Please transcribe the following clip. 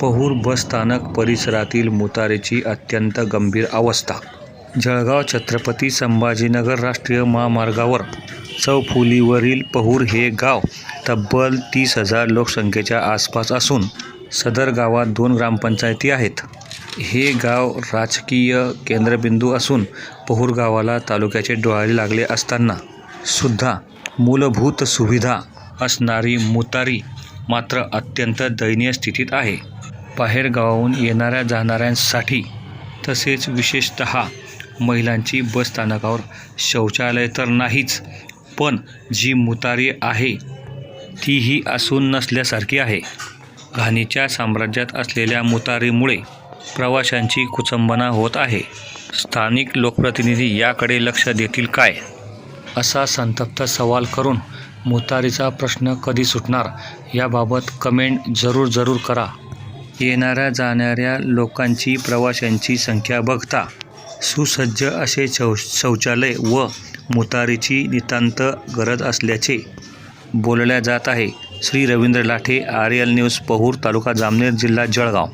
पहूर बसस्थानक परिसरातील मुतारीची अत्यंत गंभीर अवस्था. जळगाव छत्रपती संभाजीनगर राष्ट्रीय महामार्गावर चौफुलीवरील पहूर हे गाव तब्बल तीस हजार लोकसंख्येच्या आसपास असून सदर गावात दोन ग्रामपंचायती आहेत. हे गाव राजकीय केंद्रबिंदू असून पहूर गावाला तालुक्याचे डोहाळे लागले असताना सुद्धा मूलभूत सुविधा असणारी मुतारी मात्र अत्यंत दयनीय स्थितीत आहे. बाहेरगावाहून येणाऱ्या जाणाऱ्यांसाठी तसेच विशेषत महिलांची बसस्थानकावर शौचालय तर नाहीच पण जी मुतारी आहे तीही असून नसल्यासारखी आहे. घाणीच्या साम्राज्यात असलेल्या मुतारीमुळे प्रवाशांची कुचंबना होत आहे. स्थानिक लोकप्रतिनिधी याकडे लक्ष देतील काय? असा संतप्त सवाल करून मुतारीचा प्रश्न कधी सुटणार? याबाबत कमेंट जरूर जरूर करा. येणाऱ्या जाणाऱ्या लोकांची प्रवाशांची संख्या बघता. सुसज्ज असे शौ शौचालय व मुतारीची नितांत गरज असल्याचे बोलल्या जात आहे. Shri Ravindra Lathe R L news Pahur taluka Jamner जिल्हा जळगाव.